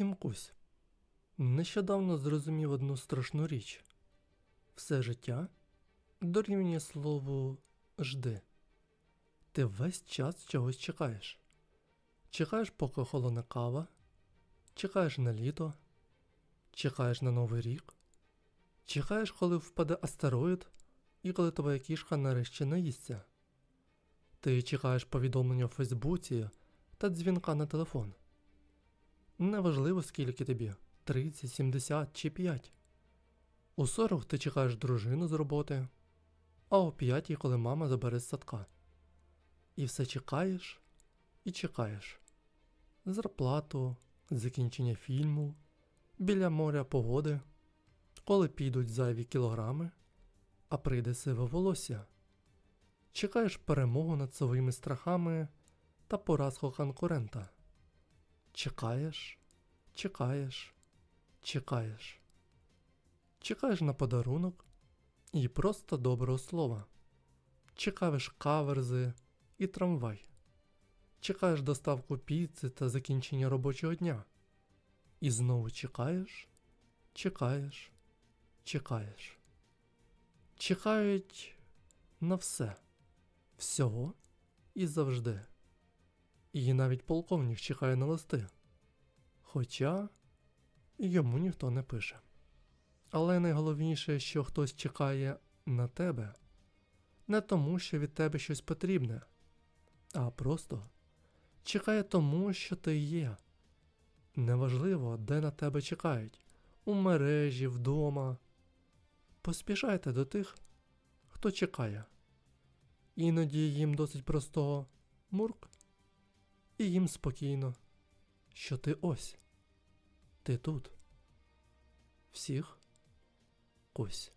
Всім кусь. Нещодавно зрозумів одну страшну річ. Все життя дорівнює слову жди. Ти весь час чогось чекаєш. Чекаєш, поки холоне кава, чекаєш на літо, чекаєш на Новий рік, чекаєш, коли впаде астероїд і коли твоя кішка нарешті наїсться. Ти чекаєш повідомлення в Фейсбуці та дзвінка на телефон. Неважливо, скільки тобі 30, 70 чи 5. У 40 ти чекаєш дружину з роботи, а о 5, коли мама забере з садка. І все чекаєш і чекаєш. Зарплату, закінчення фільму, біля моря погоди, коли підуть зайві кілограми, а прийде сиве волосся. Чекаєш перемогу над своїми страхами та поразку конкурента. Чекаєш, чекаєш, чекаєш. Чекаєш на подарунок і просто доброго слова. Чекаєш каверзи і трамвай. Чекаєш доставку піци та закінчення робочого дня. І знову чекаєш, чекаєш, чекаєш. Чекають на все, всього і завжди. І навіть полковник чекає на листи. Хоча йому ніхто не пише. Але найголовніше, що хтось чекає на тебе, не тому, що від тебе щось потрібне, а просто чекає тому, що ти є. Неважливо, де на тебе чекають у мережі, вдома. Поспішайте до тих, хто чекає. Іноді їм досить простого мурк, і їм спокійно, що ти ось, ти тут. Всіх кусь.